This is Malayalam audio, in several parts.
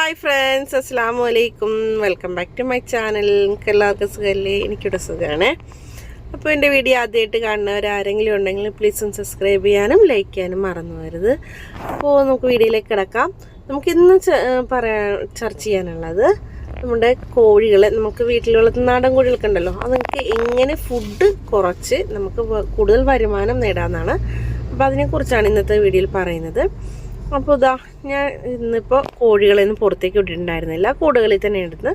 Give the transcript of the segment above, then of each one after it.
ഹായ് ഫ്രണ്ട്സ് അസ്സാം വലൈക്കും welcome back to my channel. എനിക്ക് എല്ലാവർക്കും സുഖമല്ലേ? എനിക്കിവിടെ സുഖമാണ് അപ്പോൾ എന്റെ വീഡിയോ ആദ്യമായിട്ട് കാണുന്നവർ ആരെങ്കിലും ഉണ്ടെങ്കിൽ പ്ലീസ് ഒന്ന് സബ്സ്ക്രൈബ് ചെയ്യാനും ലൈക്ക് ചെയ്യാനും മറന്നു പോകരുത്. അപ്പോൾ നമുക്ക് വീഡിയോയിലേക്ക് കിടക്കാം. നമുക്ക് ഇന്ന് ച- പറയാൻ ചർച്ച ചെയ്യാനുള്ളത് നമ്മുടെ കോഴികളെ നമുക്ക് വീട്ടിൽ വളർത്തുന്ന നാടൻ കോഴികളൊക്കെ ഉണ്ടല്ലോ. അത് നമുക്ക് എങ്ങനെ ഫുഡ് കുറച്ച് നമുക്ക് കൂടുതൽ വരുമാനം നേടാമെന്നാണ്. അപ്പോൾ അതിനെക്കുറിച്ചാണ് ഇന്നത്തെ വീഡിയോയിൽ പറയുന്നത്. അപ്പോൾ ഇതാ ഞാൻ ഇന്നിപ്പോൾ കോഴികളെ ഒന്നും പുറത്തേക്ക് വിട്ടിട്ടുണ്ടായിരുന്നില്ല. കൂടുകളിൽ തന്നെ എടുത്ത്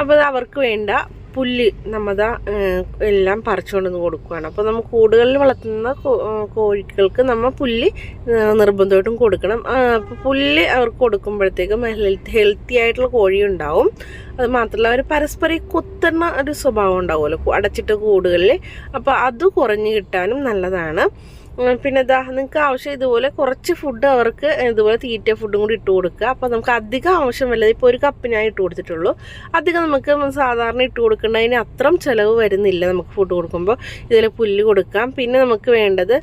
അപ്പോൾ അവർക്ക് വേണ്ട പുല്ല് നമ്മതാ എല്ലാം പറിച്ചുകൊണ്ടുവന്ന് കൊടുക്കുകയാണ് അപ്പോൾ നമ്മൾ കൂടുകളിൽ വളർത്തുന്ന കോഴികൾക്ക് നമ്മൾ പുല്ല് നിർബന്ധമായിട്ടും കൊടുക്കണം. അപ്പോൾ പുല്ല് അവർക്ക് കൊടുക്കുമ്പോഴത്തേക്കും ഹെൽത്ത് ഹെൽത്തി ആയിട്ടുള്ള കോഴി ഉണ്ടാവും. അത് മാത്രമല്ല അവർ പരസ്പരം കുത്തുന്ന ഒരു സ്വഭാവം ഉണ്ടാവുമല്ലോ അടച്ചിട്ട കൂടുകളിൽ അപ്പോൾ അത് കുറഞ്ഞു കിട്ടാനും നല്ലതാണ്. പിന്നെ ഇതാ നിങ്ങൾക്ക് ആവശ്യം ഇതുപോലെ കുറച്ച് ഫുഡ് അവർക്ക് ഇതുപോലെ തീറ്റ ഫുഡും കൂടി ഇട്ട് കൊടുക്കുക. അപ്പോൾ നമുക്ക് അധികം ആവശ്യം വല്ലത് ഇപ്പോൾ ഒരു കപ്പ് ഞാൻ ഇട്ട് കൊടുത്തിട്ടുള്ളൂ. അധികം നമുക്ക് സാധാരണ ഇട്ട് കൊടുക്കേണ്ടതിന് അത്രയും ചിലവ് വരുന്നില്ല നമുക്ക് ഫുഡ് കൊടുക്കുമ്പോൾ ഇതുപോലെ പുല്ല് കൊടുക്കാം. പിന്നെ നമുക്ക് വേണ്ടത്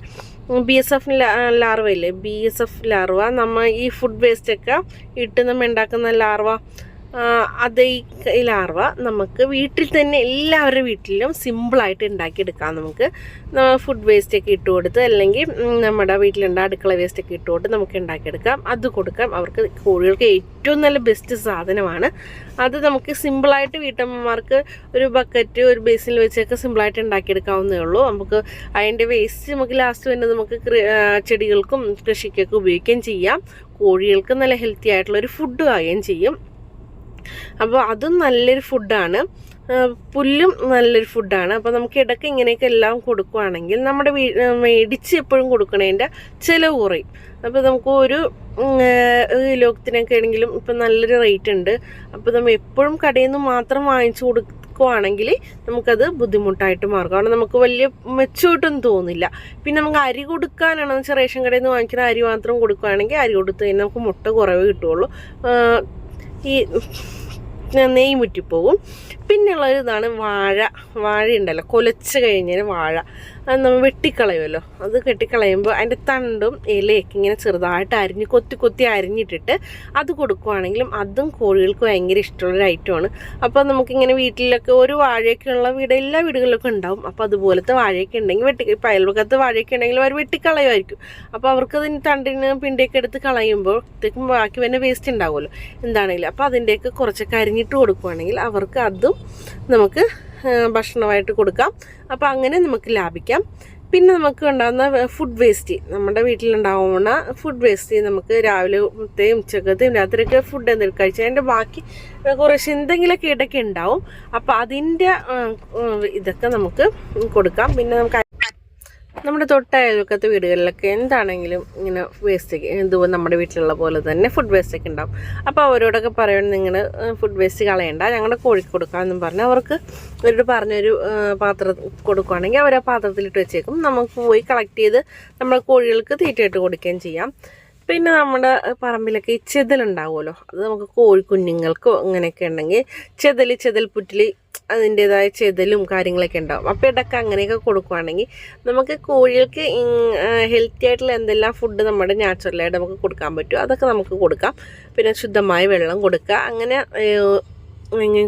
B S F larva B S F larva. നമ്മൾ ഈ ഫുഡ് വേസ്റ്റൊക്കെ ഇട്ട് നമ്മൾ ഉണ്ടാക്കുന്ന ലാർവ അത് ഈ ലാർവ നമുക്ക് വീട്ടിൽ തന്നെ എല്ലാവരുടെ വീട്ടിലും സിമ്പിളായിട്ട് ഉണ്ടാക്കിയെടുക്കാം. നമുക്ക് ഫുഡ് വേസ്റ്റ് ഒക്കെ ഇട്ട് കൊടുത്ത് അല്ലെങ്കിൽ നമ്മുടെ വീട്ടിലുണ്ട അടുക്കള വേസ്റ്റ് ഒക്കെ ഇട്ട് കൊടുത്ത് നമുക്ക് ഉണ്ടാക്കിയെടുക്കാം. അത് കൊടുക്കാം. അവർക്ക് കോഴികൾക്ക് ഏറ്റവും നല്ല ബെസ്റ്റ് സാധനമാണ്. അത് നമുക്ക് സിമ്പിളായിട്ട് വീട്ടമ്മമാർക്ക് ഒരു ബക്കറ്റ് ഒരു ബേസിൽ വെച്ചൊക്കെ സിമ്പിളായിട്ട് ഉണ്ടാക്കിയെടുക്കാവുന്നേ ഉള്ളൂ. നമുക്ക് അതിന്റെ വേസ്റ്റ് നമുക്ക് ലാസ്റ്റ് വരുന്നത് നമുക്ക് ചെടികൾക്കും കൃഷിക്കൊക്കെ ഉപയോഗിക്കുകയും ചെയ്യാം. കോഴികൾക്ക് നല്ല ഹെൽത്തി ആയിട്ടുള്ള ഒരു ഫുഡ് ആകുകയും ചെയ്യും. അപ്പോൾ അതും നല്ലൊരു ഫുഡാണ് പുല്ലും നല്ലൊരു ഫുഡാണ് അപ്പോൾ നമുക്ക് ഇടയ്ക്ക് ഇങ്ങനെയൊക്കെ എല്ലാം കൊടുക്കുകയാണെങ്കിൽ നമ്മുടെ മേടിച്ച് എപ്പോഴും കൊടുക്കണതിന്റെ ചിലവ് കുറയും. അപ്പോൾ നമുക്ക് ഒരു ലോകത്തിനൊക്കെ ആണെങ്കിലും ഇപ്പം നല്ലൊരു റേറ്റ് ഉണ്ട്. അപ്പോൾ നമ്മൾ എപ്പോഴും കടയിൽ നിന്ന് മാത്രം വാങ്ങിച്ചു കൊടുക്കുവാണെങ്കിൽ നമുക്കത് ബുദ്ധിമുട്ടായിട്ട് മാറും. കാരണം നമുക്ക് വലിയ മെച്ചോട്ടൊന്നും തോന്നില്ല. പിന്നെ നമുക്ക് അരി കൊടുക്കാനാണെന്ന് വെച്ചാൽ റേഷൻ കടയിൽ നിന്ന് വാങ്ങിക്കുന്ന അരി മാത്രം കൊടുക്കുകയാണെങ്കിൽ അരി കൊടുത്ത് കഴിഞ്ഞാൽ നമുക്ക് മുട്ട കുറവ് കിട്ടുള്ളൂ ആ, ഈ നെയ്യ് മുറ്റിപ്പോവും. പിന്നെയുള്ളൊരു ഇതാണ് വാഴ. വാഴ ഉണ്ടല്ലോ കൊലച്ച് കഴിഞ്ഞാൽ വാഴ. അത് നമ്മൾ വെട്ടിക്കളയുമല്ലോ. അത് കെട്ടിക്കളയുമ്പോൾ അതിന്റെ തണ്ടും ഇലയൊക്കെ ഇങ്ങനെ ചെറുതായിട്ട് അരിഞ്ഞ് കൊത്തി കൊത്തി അരിഞ്ഞിട്ടിട്ട് അത് കൊടുക്കുവാണെങ്കിലും അതും കോഴികൾക്ക് ഭയങ്കര ഇഷ്ടമുള്ളൊരു ഐറ്റമാണ് അപ്പോൾ നമുക്കിങ്ങനെ വീട്ടിലൊക്കെ ഒരു വാഴയൊക്കെ ഉള്ള വീട് എല്ലാ വീടുകളിലൊക്കെ ഉണ്ടാവും. അപ്പോൾ അതുപോലത്തെ വാഴയൊക്കെ ഉണ്ടെങ്കിൽ വെട്ടി ഇപ്പം അയൽവക്കത്ത് വാഴയൊക്കെ ഉണ്ടെങ്കിൽ അവർ വെട്ടിക്കളയുമായിരിക്കും. അപ്പോൾ അവർക്ക് അതിന് തണ്ടിന് പിണ്ടിയൊക്കെ എടുത്ത് കളയുമ്പോൾ കളയുമ്പോഴത്തേക്കും ബാക്കി വന്നെ വേസ്റ്റ് ഉണ്ടാവുമല്ലോ. എന്താണെങ്കിലും. അപ്പോൾ അതിന്റെയൊക്കെ കുറച്ചൊക്കെ അരിഞ്ഞിട്ട് കൊടുക്കുവാണെങ്കിൽ അവർക്ക് അതും നമുക്ക് ഭക്ഷണമായിട്ട് കൊടുക്കാം. അപ്പോൾ അങ്ങനെ നമുക്ക് ലാഭിക്കാം. പിന്നെ നമുക്ക് ഉണ്ടാകുന്ന ഫുഡ് വേസ്റ്റ് നമ്മുടെ വീട്ടിലുണ്ടാവുന്ന ഫുഡ് വേസ്റ്റ് നമുക്ക് രാവിലത്തെയും ഉച്ചക്കത്തെയും രാത്രിയൊക്കെ ഫുഡ് എന്തെങ്കിലും കഴിച്ചാൽ അതിന്റെ ബാക്കി കുറച്ച് എന്തെങ്കിലുമൊക്കെ ഇടയ്ക്ക് ഉണ്ടാവും. അപ്പോൾ അതിന്റെ ഇതൊക്കെ നമുക്ക് കൊടുക്കാം. പിന്നെ നമുക്ക് നമ്മുടെ തൊട്ട അയൽവക്കത്തെ വീടുകളിലൊക്കെ എന്താണെങ്കിലും ഇങ്ങനെ വേസ്റ്റ് ഇതുപോലെ നമ്മുടെ വീട്ടിലുള്ള പോലെ തന്നെ ഫുഡ് വേസ്റ്റ് ഒക്കെ ഉണ്ടാവും. അപ്പോൾ അവരോടൊക്കെ പറയണം നിങ്ങൾ ഫുഡ് വേസ്റ്റ് കളയണ്ട ഞങ്ങളുടെ കോഴിക്ക് കൊടുക്കാമെന്നും പറഞ്ഞ് അവർക്ക് അവരോട് പറഞ്ഞൊരു പാത്രം കൊടുക്കുകയാണെങ്കിൽ അവർ ആ പാത്രത്തിലിട്ട് വെച്ചേക്കും. നമുക്ക് പോയി കളക്ട് ചെയ്ത് നമ്മുടെ കോഴികൾക്ക് തീറ്റയിട്ട് കൊടുക്കുകയും ചെയ്യാം. പിന്നെ നമ്മുടെ പറമ്പിലൊക്കെ ഈ ചെതലുണ്ടാവുമല്ലോ. അത് നമുക്ക് കോഴിക്കുഞ്ഞുങ്ങൾക്കോ അങ്ങനെയൊക്കെ ഉണ്ടെങ്കിൽ ചെതൽ ചെതൽ പുറ്റിൽ അതിന്റെതായ ചെതലും കാര്യങ്ങളൊക്കെ ഉണ്ടാവും. അപ്പോൾ ഇടയ്ക്ക് അങ്ങനെയൊക്കെ കൊടുക്കുവാണെങ്കിൽ നമുക്ക് കോഴികൾക്ക് ഹെൽത്തി ആയിട്ടുള്ള എന്തെല്ലാം ഫുഡ് നമ്മുടെ നാച്ചുറലായിട്ട് നമുക്ക് കൊടുക്കാൻ പറ്റും അതൊക്കെ നമുക്ക് കൊടുക്കാം. പിന്നെ ശുദ്ധമായ വെള്ളം കൊടുക്കുക. അങ്ങനെ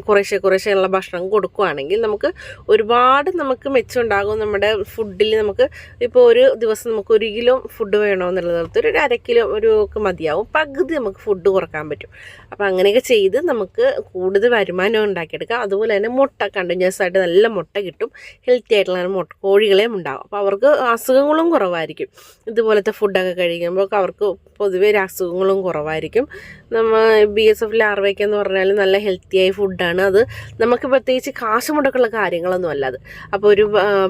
കുറേശ്ശെ ഉള്ള ഭക്ഷണം കൊടുക്കുകയാണെങ്കിൽ നമുക്ക് ഒരുപാട് നമുക്ക് മെച്ചമുണ്ടാകും നമ്മുടെ ഫുഡിൽ നമുക്ക് ഇപ്പോൾ ഒരു ദിവസം നമുക്ക് ഒരു കിലോ ഫുഡ് വേണമെന്നുള്ളത് ഒരു അര കിലോ ഒരു ഒക്കെ മതിയാവും. പകുതി നമുക്ക് ഫുഡ് കുറയ്ക്കാൻ പറ്റും. അപ്പോൾ അങ്ങനെയൊക്കെ ചെയ്ത് നമുക്ക് കൂടുതൽ വരുമാനം ഉണ്ടാക്കിയെടുക്കാം. അതുപോലെ തന്നെ മുട്ട കണ്ടിന്യൂസ് ആയിട്ട് നല്ല മുട്ട കിട്ടും. ഹെൽത്തി ആയിട്ടുള്ള മുട്ട കോഴികളെയും ഉണ്ടാകും അപ്പോൾ അവർക്ക് അസുഖങ്ങളും കുറവായിരിക്കും. ഇതുപോലത്തെ ഫുഡൊക്കെ കഴിക്കുമ്പോൾ അവർക്ക് പൊതുവേ അസുഖങ്ങളും കുറവായിരിക്കും. നമ്മൾ ബി എസ് എഫ് ലാർവയ്ക്ക് എന്ന് പറഞ്ഞാൽ നല്ല ഹെൽത്തിയായ ഫുഡാണ് അത് നമുക്ക് പ്രത്യേകിച്ച് കാശ് മുടക്കുള്ള കാര്യങ്ങളൊന്നും അല്ല അത്. അപ്പോൾ ഒരു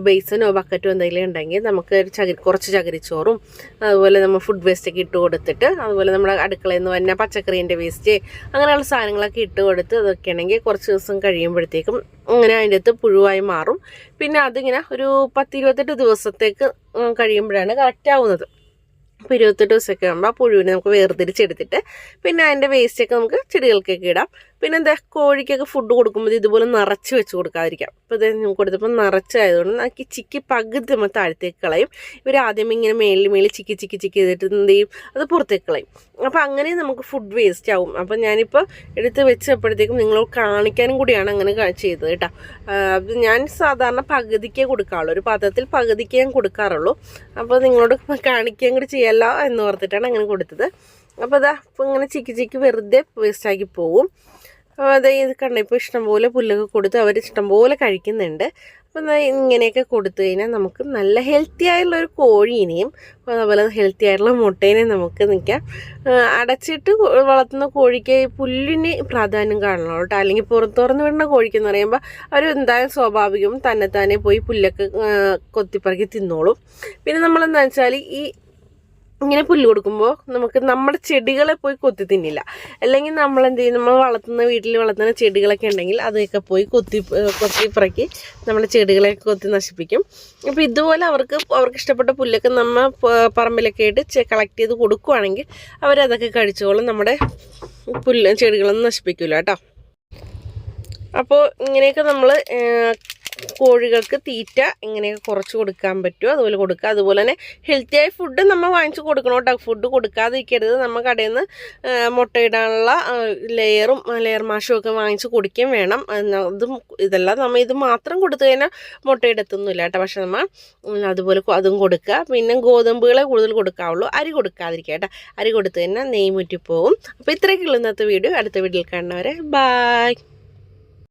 ബേസനോ ബക്കറ്റോ എന്തെങ്കിലും ഉണ്ടെങ്കിൽ നമുക്ക് ചകിരി കുറച്ച് ചകിരിച്ചോറും അതുപോലെ നമ്മൾ ഫുഡ് വേസ്റ്റ് ഒക്കെ ഇട്ട് കൊടുത്തിട്ട് അതുപോലെ നമ്മുടെ അടുക്കളയിൽ നിന്ന് വന്ന പച്ചക്കറീന്റെ വേസ്റ്റ് അങ്ങനെയുള്ള സാധനങ്ങളൊക്കെ ഇട്ട് കൊടുത്ത് അതൊക്കെ ആണെങ്കിൽ കുറച്ച് ദിവസം കഴിയുമ്പോഴത്തേക്കും അങ്ങനെ അതിന്റെ അകത്ത് പുഴുവായി മാറും. പിന്നെ അതിങ്ങനെ ഒരു പത്തിരുപത്തെട്ട് ദിവസത്തേക്ക് കഴിയുമ്പോഴാണ് കറക്റ്റ് ആവുന്നത്. അപ്പോൾ ഇരുപത്തെട്ട് ദിവസമൊക്കെ ആകുമ്പോൾ ആ പുഴുവിനെ നമുക്ക് വേർതിരിച്ചെടുത്തിട്ട് പിന്നെ അതിന്റെ വേസ്റ്റൊക്കെ നമുക്ക് ചെടികൾക്കൊക്കെ ഇടാം. പിന്നെ എന്താ കോഴിക്കൊക്കെ ഫുഡ് കൊടുക്കുമ്പോൾ ഇതുപോലെ നിറച്ച് വെച്ച് കൊടുക്കാതിരിക്കാം. ഇപ്പോൾ ഇത് കൊടുത്തപ്പോൾ നിറച്ചായതുകൊണ്ട് നമുക്ക് ചിക്കി പകുതി നമ്മൾ താഴത്തേക്ക് കളയും. ഇവർ ആദ്യം ഇങ്ങനെ മേളിൽ മേളിൽ ചിക്കി ചിക്കി ചിക്കി ചെയ്തിട്ട് എന്ത് ചെയ്യും? അത് പുറത്തേക്ക് കളയും. അപ്പോൾ അങ്ങനെ നമുക്ക് ഫുഡ് വേസ്റ്റ് ആവും. അപ്പോൾ ഞാനിപ്പോൾ എടുത്ത് വെച്ചപ്പോഴത്തേക്കും നിങ്ങളോട് കാണിക്കാനും കൂടിയാണ് അങ്ങനെ ചെയ്തത് കേട്ടോ. അത് ഞാൻ സാധാരണ പകുതിക്കേ കൊടുക്കാറുള്ളൂ. ഒരു പാത്രത്തിൽ പകുതിക്കേ ഞാൻ കൊടുക്കാറുള്ളൂ. അപ്പോൾ നിങ്ങളോട് കാണിക്കാൻ കൂടി ചെയ്യല്ലോ എന്ന് ഓർത്തിട്ടാണ് അങ്ങനെ കൊടുത്തത്. അപ്പോൾ അതാ ഇങ്ങനെ ചിക്കി ചിക്കി വെറുതെ വേസ്റ്റാക്കി പോവും. അത് ഇത് കണ്ട ഇപ്പോൾ ഇഷ്ടംപോലെ പുല്ലൊക്കെ കൊടുത്ത് അവർ ഇഷ്ടംപോലെ കഴിക്കുന്നുണ്ട്. അപ്പോൾ ഇങ്ങനെയൊക്കെ കൊടുത്തു കഴിഞ്ഞാൽ നമുക്ക് നല്ല ഹെൽത്തി ആയിട്ടുള്ള ഒരു കോഴീനെയും അതുപോലെ ഹെൽത്തി ആയിട്ടുള്ള മുട്ടേനെയും നമുക്ക് നിൽക്കാം അടച്ചിട്ട് വളർത്തുന്ന കോഴിക്ക് പുല്ലിന് പ്രാധാന്യം കാണണം കേട്ടോ. അല്ലെങ്കിൽ പുറത്ത് തുറന്ന് വിടുന്ന കോഴിക്ക് എന്ന് പറയുമ്പോൾ അവർ എന്തായാലും സ്വാഭാവികം തന്നെത്താനെ പോയി പുല്ലൊക്കെ കൊത്തിപ്പറക്കി തിന്നോളും. പിന്നെ നമ്മളെന്താ വെച്ചാൽ ഈ ഇങ്ങനെ പുല്ല് കൊടുക്കുമ്പോൾ നമുക്ക് നമ്മുടെ ചെടികളെ പോയി കൊത്തി തിന്നില്ല. അല്ലെങ്കിൽ നമ്മൾ എന്ത് ചെയ്യും? നമ്മൾ വളർത്തുന്ന വീട്ടിൽ വളർത്തുന്ന ചെടികളൊക്കെ ഉണ്ടെങ്കിൽ അതൊക്കെ പോയി കൊത്തി കൊത്തി പിറക്കി നമ്മുടെ ചെടികളെ കൊത്തി നശിപ്പിക്കും. അപ്പോൾ ഇതുപോലെ അവർക്ക് അവർക്ക് ഇഷ്ടപ്പെട്ട പുല്ലൊക്കെ നമ്മൾ പറമ്പിലൊക്കെ ആയിട്ട് കളക്ട് ചെയ്ത് കൊടുക്കുവാണെങ്കിൽ അവരതൊക്കെ കഴിച്ചോളും. നമ്മുടെ പുല്ല് ചെടികളൊന്നും നശിപ്പിക്കില്ല കേട്ടോ. അപ്പോൾ ഇങ്ങനെയൊക്കെ നമ്മൾ കോഴികൾക്ക് തീറ്റ ഇങ്ങനെയൊക്കെ കുറച്ച് കൊടുക്കാൻ പറ്റുമോ അതുപോലെ കൊടുക്കുക അതുപോലെ തന്നെ ഹെൽത്തി ആയ ഫുഡ് നമ്മൾ വാങ്ങിച്ച് കൊടുക്കണം കേട്ടോ ഫുഡ് കൊടുക്കാതിരിക്കരുത്. നമ്മൾ കടയിൽ നിന്ന് മുട്ടയിടാനുള്ള ലെയറും ലെയർ മാഷും ഒക്കെ വാങ്ങിച്ച് കുടിക്കുകയും വേണം. അത് ഇതെല്ലാം നമ്മൾ ഇത് മാത്രം കൊടുത്തു കഴിഞ്ഞാൽ മുട്ടയിടത്തൊന്നുമില്ല കേട്ടോ പക്ഷെ നമ്മൾ അതുപോലെ അതും കൊടുക്കുക പിന്നെ ഗോതമ്പുകളെ കൂടുതൽ കൊടുക്കാവുള്ളൂ. അരി കൊടുക്കാതിരിക്കുക കേട്ടോ അരി കൊടുത്തു കഴിഞ്ഞാൽ നെയ്മുറ്റിപ്പോവും അപ്പോൾ ഇത്രയൊക്കെയുള്ള ഇന്നത്തെ വീഡിയോ. അടുത്ത വീഡിയോയിൽ കാണുന്നവരെ ബായ്